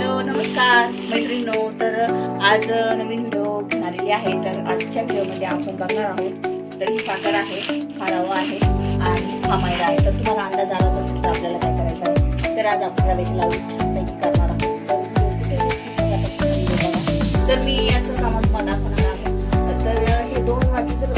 Hello नमस्कार मैत्रिणींनो. तर आज नवीन व्हिडिओ घेऊन आलेली आहे. तर आजच्या व्हिडिओमध्ये आपण बघणार आहोत तर ही साखर आहे हा आहे आणि हा आहे. तर तुम्हाला अंदाज आलाच असेल तर आपल्याला काय करायचं आहे? तर आज आपण रव्याची लाडू छानपैकी करणार आहोत. तर मी याचं सामान तुम्हाला दाखवणार आहे. तर हे दोन वाटी जर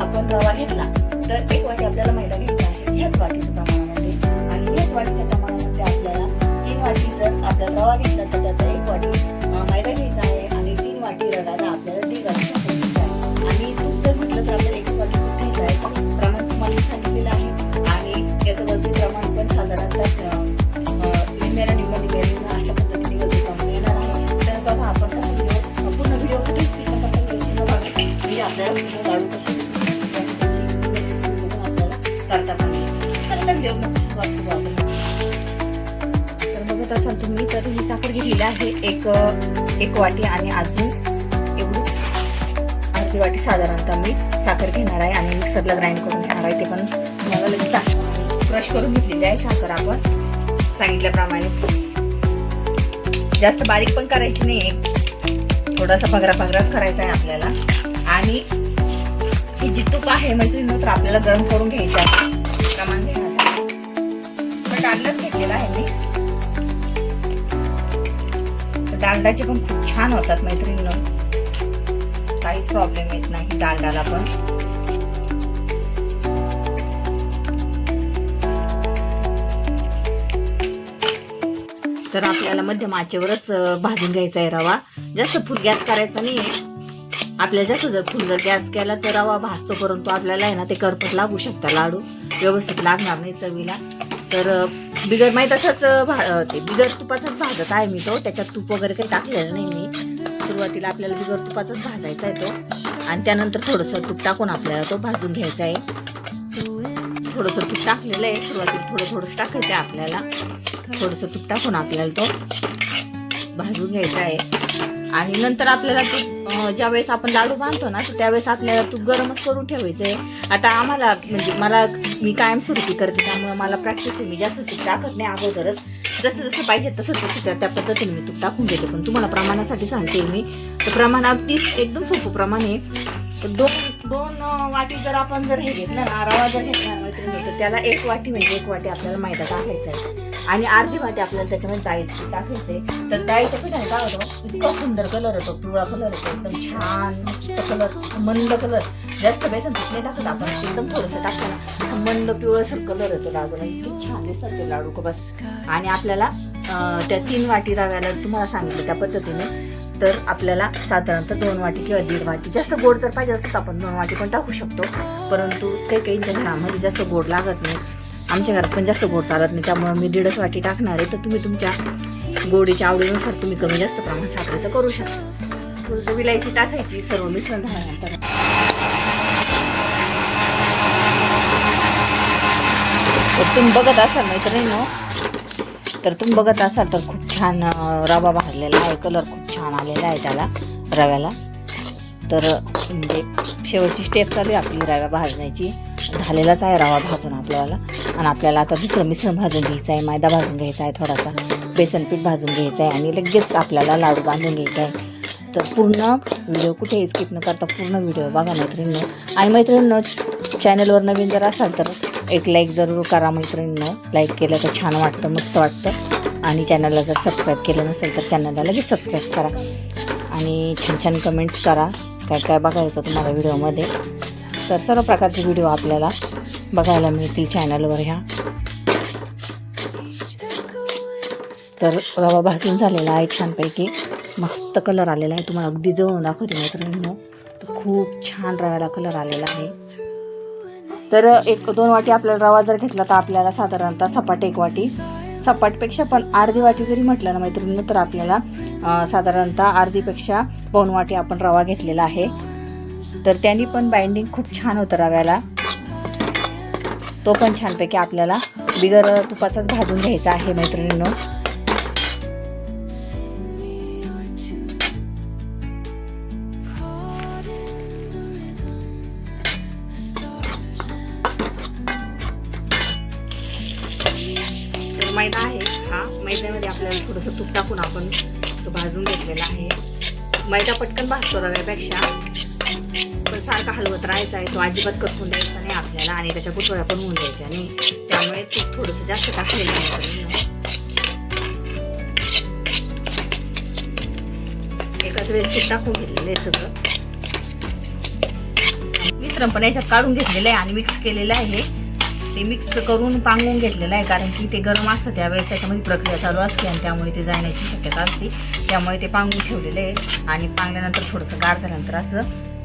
आपण रवा घेतला तर एक वाटी आपल्याला मैदा घ्यायचा आहे. याच वाटीच्या प्रमाणामध्ये आणि याच वाटीच्या प्रमाणामध्ये आपल्याला तीन वाटी जर आपल्याला रवा घेतला तर त्याचा एक वाटी मैदा घ्यायचा आहे आणि तीन वाटी रव्याला आपल्याला दीड वाटी आणि तूप जर म्हटलं तर आपल्याला एकच वाटी तूप घ्यायचं आहे. प्रमाण तुम्हाला सांगितलेलं आहे. आणि याचं वजन प्रमाण पण साधारणतः अ, अ, निम्म्याला निम्म निम्म्याला अशा पद्धतीने वजन प्रमाण येणार आहे. तर बघा आपण कसा व्हिडिओ पूर्ण व्हिडिओ कुठेच skip न म्हणजे आपल्याला लाडू कसे आपल्याला करता पण तर व्हिडिओमध्ये सुरुवात करू आपण. तर असाल तुम्ही तर ही साखर घेतलेली आहे एक एक वाटी आणि अजून एवढी अर्धी वाटी साधारणतः मी साखर घेणार आहे आणि मिक्सरला ग्राइंड करून घेणार आहे. ते पण तुम्हाला लगेच क्रश करून घेतलेली आहे साखर आपण. सांगितल्याप्रमाणे. जास्त बारीक पण करायची नाही थोडासा पगरा पगराच करायचा आहे आपल्याला. आणि ही जी तूप आहे मैत्रिणी तर आपल्याला गरम करून घ्यायची आहे. प्रमाण घेण्यासाठी पण घेतलेलं आहे मी. डालडाचे पण खूप छान होतात मैत्रिणीनं. काहीच प्रॉब्लेम येत नाही डालडाला पण. तर आपल्याला मध्यम आचेवरच भाजून घ्यायचा आहे रवा. जास्त फुल गॅस करायचा नाही आपल्याला जास्त जर फुल जर गॅस केला तर रवा भाजतो परंतु आपल्याला आहे ना ते करपट लागू शकता लाडू. व्यवस्थित लागणार नाही चवीला. तर बिगर माहीत असंच भा ते बिगर तुपाचाच भाजत आहे मी तो. त्याच्यात तूप वगैरे काही टाकलेलं नाही मी. सुरुवातीला आपल्याला बिगर तुपाचाच भाजायचा आहे तो. आणि त्यानंतर थोडंसं तूप टाकून आपल्याला तो भाजून घ्यायचा आहे. थोडंसं तूप टाकलेलं आहे. सुरुवातीला थोडं थोडं टाकायचं आहे आपल्याला. थोडंसं तूप टाकून आपल्याला तो भाजून घ्यायचा आहे. आणि नंतर आपल्याला तूप ज्यावेळेस आपण लाडू बांधतो ना तर त्यावेळेस आपल्याला तूप गरमच करून ठेवायचं आहे आता आम्हाला म्हणजे मला मी कायम सुरुकी करते त्यामुळे मला प्रॅक्टिस आहे मी जास्त तूप टाकत नाही अगोदरच. जसं जसं पाहिजे तसं तसं त्या त्या पद्धतीने मी तूप टाकून देते. पण तुम्हाला प्रमाणासाठी सांगते मी. तर प्रमाण अगदी एकदम सोपं प्रमाण आहे. दोन दोन वाटी जर आपण जर हे घेतलं ना रवा जर घेतला मैत्रिणी, तर त्याला एक वाटी म्हणजे एक वाटी आपल्याला मैदा टाकायचा आहे. आणि अर्धी वाटी आपल्याला त्याच्यामध्ये डाळीचं टाकायचे. टाकायचं आहे तर डाळीच्या पिठाने काय होतं इतका सुंदर कलर होतो पिवळा कलर होतो एकदम छान कलर मंद कलर जास्त बेसन पीठ नाही टाकत आपण एकदम थोडंसं टाकताना मंद पिवळसर कलर येतो लाडूला इतके छान दिसतात ते लाडू का बस. आणि आपल्याला त्या तीन वाटी रव्याला तुम्हाला सांगितलं त्या पद्धतीने तर आपल्याला साधारणतः दोन वाटी किंवा दीड वाटी जास्त गोड जर पाहिजे असतं तर आपण दोन वाटी पण टाकू शकतो. परंतु काही काहींच्या घरामध्ये जास्त गोड लागत नाही. आमच्या घरात पण जास्त गोड चालत नाही त्यामुळे मी दीडच वाटी टाकणार आहे. तर तुम्ही तुमच्या गोडीच्या आवडीनुसार तुम्ही कमी जास्त प्रमाण साखरेचं करू शकता. थोडंसं विलायची टाकायची सर्व मिश्रण झाल्यानंतर. तर तुम्ही बघत असाल मैत्रिणीनो तर तुम्ही बघत असाल तर खूप छान रवा भाजलेला आहे. कलर खूप छान आलेला आहे त्याला रव्याला. तर म्हणजे शेवटची स्टेप चालू आहे आपली रव्या भाजण्याची. झालेलाच आहे रवा भाजून आपल्याला. आणि आपल्याला आता दुसरं मिश्रण भाजून घ्यायचं आहे मैदा भाजून घ्यायचा आहे थोडासा. बेसन पीठ भाजून घ्यायचं आहे आणि लगेच आपल्याला लाडू बांधून घ्यायचा आहे. तर पूर्ण व्हिडिओ कुठेही स्किप न करता पूर्ण व्हिडिओ बघा मैत्रिणीनं. आणि मैत्रिणींनो चॅनलवर नवीन जर असाल तर एक लाईक जरूर करा मैत्रिणींनो. लाईक केलं तर छान वाटतं मस्त वाटतं. आणि चॅनलला जर सबस्क्राईब केलं नसेल तर चॅनलला लगेच सबस्क्राईब करा. आणि छान छान कमेंट्स करा. काय काय बघायचं तुम्हाला व्हिडिओमध्ये तर सर्व प्रकारचे व्हिडिओ आपल्याला बघायला मिळतील चॅनलवर ह्या. तर रवा भाजून झालेला आहे छानपैकी. मस्त कलर आलेला आहे. तुम्हाला अगदी जवळून दाखवते मैत्रिणींनो. तर खूप छान रव्याला कलर आलेला आहे. तर एक दोन वाटी आपल्याला रवा जर घेतला तर आपल्याला साधारणतः सपाट एक वाटी. सपाटपेक्षा पण अर्धी वाटी जरी म्हटलं ना मैत्रिणींनो तर आपल्याला साधारणतः अर्धीपेक्षा पाऊण वाटी आपण रवा घेतलेला आहे. तर त्यांनी पण बाइंडिंग खूप छान होतं रव्याला तो पण छानपैकी आपल्याला बिगर तुपाचाच भाजून घ्यायचा आहे मैत्रिणींनो. तर मैदा आहे हा. मैद्यामध्ये आपल्याला थोडंसं तूप टाकून आपण तो भाजून घेतलेला आहे. मैदा पटकन भाजतो रव्यापेक्षा. सारखा हलवत राहायचा आहे. तो अजिबात करपून द्यायचा नाही आपल्याला आणि त्याच्या गुठळ्या पण होऊन द्यायच्या नाही त्यामुळे ते थोडंसं जास्त टाकलेलं आहे एकाच वेळेस टाकून घेतलेलं आहे सगळं. मिश्रण पण याच्यात काढून घेतलेलं आहे आणि मिक्स केलेलं आहे. ते मिक्स करून पांगून घेतलेलं आहे कारण की ते गरम असतं त्यावेळेस त्याच्यामध्ये प्रक्रिया चालू असते आणि त्यामुळे ते जाण्याची शक्यता असते. त्यामुळे ते पांगून ठेवलेलं आहे आणि पांगल्यानंतर थोडंसं गार झाल्यानंतर असं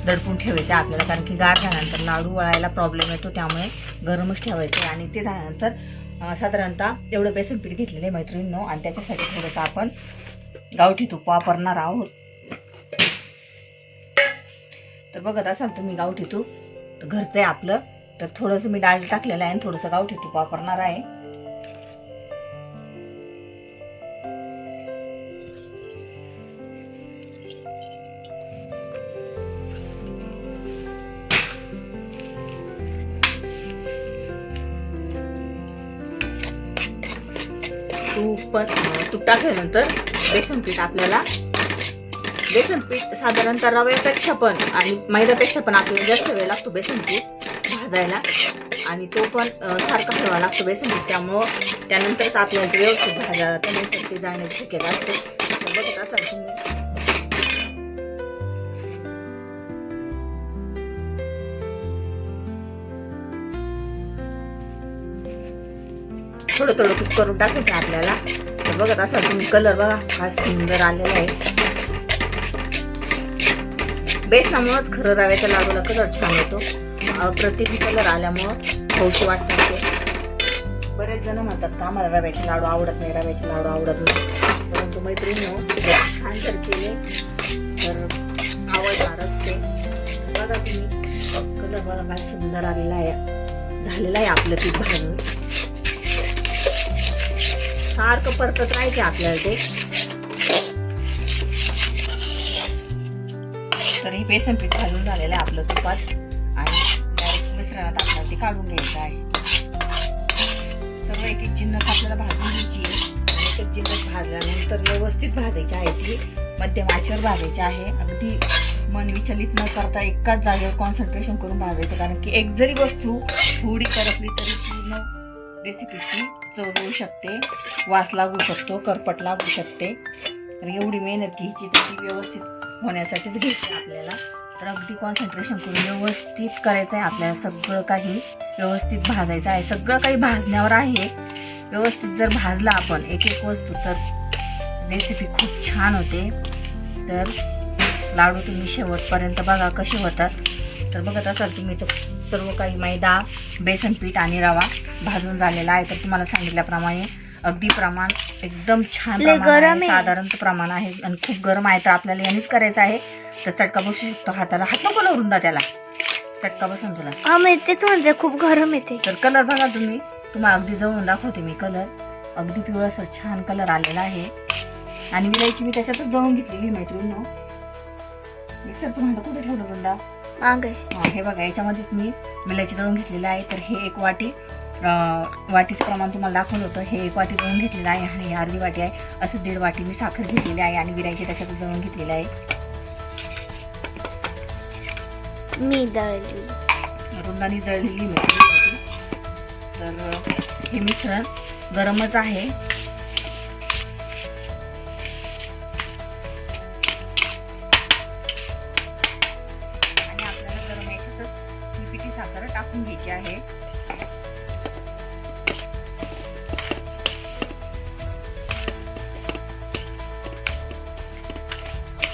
दडपून ठेवायचं आहे आपल्याला कारण की गार झाल्यानंतर लाडू वळायला प्रॉब्लेम येतो त्यामुळे गरमच ठेवायचं. आहे आणि ते झाल्यानंतर साधारणतः एवढं बेसन पीठ घेतलेलं आहे मैत्रिणींनो आणि त्याच्यासाठी थोडंसं आपण गावठी तूप वापरणार आहोत. तर बघत असाल तुम्ही गावठी तूप तर घरचं आहे आपलं. तर थोडंसं मी डाळ टाकलेलं आहे आणि थोडंसं गावठी तूप वापरणार आहे. तूप पण तूप टाकल्यानंतर बेसन पीठ आपल्याला. बेसन पीठ साधारणतः रव्यापेक्षा पण आणि मैद्यापेक्षा पण आपल्याला जास्त वेळ लागतो बेसन पीठ भाजायला. आणि तो पण सारखा ठेवावा लागतो बेसन पीठ. त्यामुळं त्यानंतरच आपल्याला व्यवस्थित भाजायला त्यानंतर ते जाण्याची शक्यता असते. बघत असाल तुम्ही. थोडं थोडं कुक करून टाकायचं आपल्याला. तर बघत असा तुम्ही कलर बघा काय सुंदर आलेला आहे. बेसनामुळंच खरं रव्याच्या लाडूला कलर छान येतो. अप्रतिम कलर आल्यामुळं खाऊशी वाटते बरेच जण म्हणतात का मला रव्याचे लाडू आवडत नाही रव्याचे लाडू आवडत नाही. परंतु मैत्रिणी हो, छान जर केले. तर आवडणारच ते. बघा तुम्ही कलर बघा काय सुंदर आलेला आहे. झालेला आहे आपलं पीठ भाजून. सारखं परतत राहायचे आपल्याला ते. तर हे बेसन पीठ घालून झालेलं आहे आपलं तुपात. आणि direct मिश्रणात आपल्याला ते काढून घ्यायचं आहे. सर्व एक एक जिन्नस आपल्याला भाजून घ्यायची एक एक जिन्नस भाजल्यानंतर व्यवस्थित भाजायची आहे ती. मध्यम आचेवर भाजायची आहे. अगदी मन विचलित न करता एकाच जागेवर कॉन्सन्ट्रेशन करून भाजायचं. कारण की एक जरी वस्तू थोडी करपली तरी रेसिपीची चव होऊ शकते वास लागू शकतो करपट लागू शकते. तर एवढी मेहनत घ्यायची तर ती व्यवस्थित होण्यासाठीच घ्यायची आपल्याला. तर अगदी कॉन्सन्ट्रेशन करून व्यवस्थित करायचं आहे आपल्याला. सगळं काही व्यवस्थित भाजायचं आहे. सगळं काही भाजण्यावर आहे. व्यवस्थित जर भाजला आपण एक एक वस्तू तर रेसिपी खूप छान होते. तर लाडू तुम्ही शेवटपर्यंत बघा कसे होतात. तर बघत असाल तुम्ही तर सर्व काही मैदा बेसन पीठ आणि रवा भाजून झालेला आहे. तर तुम्हाला सांगितल्याप्रमाणे अगदी प्रमाण एकदम छान प्रमाण. साधारण प्रमाण आहे आणि खूप गरम आहे. तर आपल्याला यांनीच करायचं आहे. तर चटका बसू शकतो हाताला. हात नको लावून द्या त्याला. चटका बसून तुला. तेच म्हणते खूप गरम येते. तर कलर बघा तुम्ही. तुम्हाला अगदी जवळून दाखवते मी कलर. अगदी पिवळसर छान कलर आलेला आहे. आणि विलायची मी त्याच्यातच दळून घेतलेली मैत्रीण मिक्सरचं भांडं कुठे ठेवलं वृंदा मागे हा, हे बघा याच्यामध्येच मी विलायची दळून घेतलेलं आहे. तर हे एक वाटी अं, वाटीचं प्रमाण तुम्हाला दाखवलं होतं. हे एक वाटी दळून घेतलेलं आहे आणि ही अर्धी वाटी आहे. असं दीड वाटी मी साखर घेतलेली आहे आणि विलायची त्याच्यातच दळून घेतलेली आहे. मी दळली रुंदानी जळलेली मेथी होती तर हे मिश्रण गरमच आहे.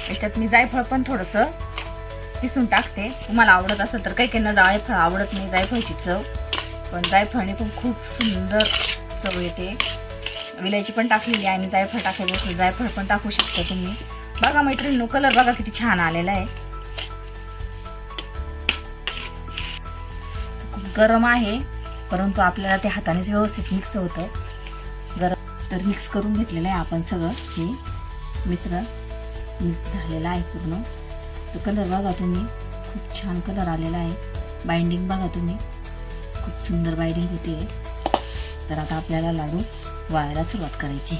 याच्यात मी जायफळ पण थोडंसं किसून टाकते. तुम्हाला आवडत असेल तर काही काहींना जायफळ आवडत नाही जायफळची चव. पण जायफळने पण खूप सुंदर चव येते. विलायची पण टाकलेली आहे आणि जायफळ टाकायचं असेल जायफळ पण टाकू शकता तुम्ही. बघा मैत्रिणीनो कलर बघा किती छान आलेला आहे. खूप गरम आहे परंतु आपल्याला ते हातानेच व्यवस्थित मिक्स होतं. गरम तर मिक्स करून घेतलेलं आहे आपण सगळं हे मिश्रण. मिक्स झालेला आहे पूर्ण. तो कलर बघा तुम्ही. खूप छान कलर आलेला आहे. बाइंडिंग बघा तुम्ही. खूप सुंदर बाइंडिंग होते. तर आता आपल्याला लाडू वाळायला सुरुवात करायची.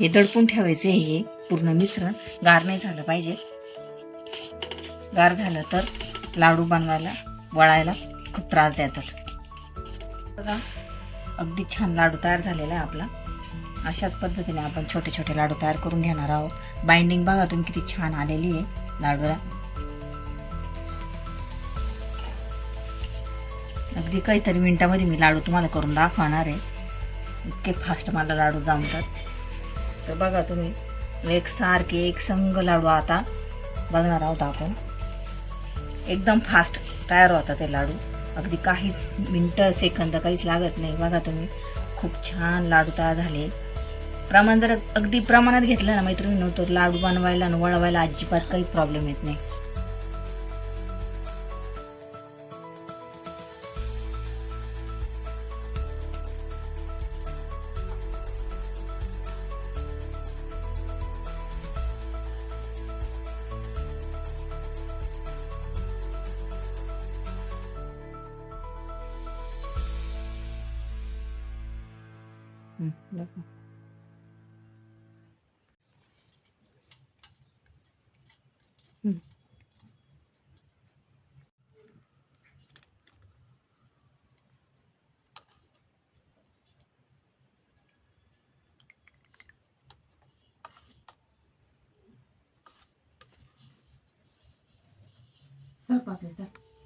हे दडपून ठेवायचे हे. पूर्ण मिश्रण गार नाही झालं पाहिजे. गार झालं तर लाडू बनवायला वळायला खूप त्रास देतात. बघा. अगदी छान लाडू तयार झालेला आहे आपला. अशाच पद्धतीने आपण छोटे छोटे लाडू तयार करून घेणार आहोत. बाइंडिंग बघा तुम्ही किती छान आलेली आहे लाडूला. अगदी काहीतरी मिनिटामध्ये मी लाडू तुम्हाला करून दाखवणार आहे. इतके फास्ट मला लाडू जमतात. तर बघा तुम्ही एक सारखे एक संघ लाडू आता बघणार आहोत आपण. एकदम फास्ट तयार होतात ते लाडू. अगदी काहीच मिनटं सेकंद काहीच लागत नाही. बघा तुम्ही खूप छान लाडू तयार झाले. प्रमाण जर अगदी प्रमाणात घेतलं ना मैत्रिणी तर लाडू बनवायला आणि वळवायला अजिबात काही प्रॉब्लेम येत नाही. हं, बघा. हं. चल पापडी, चल.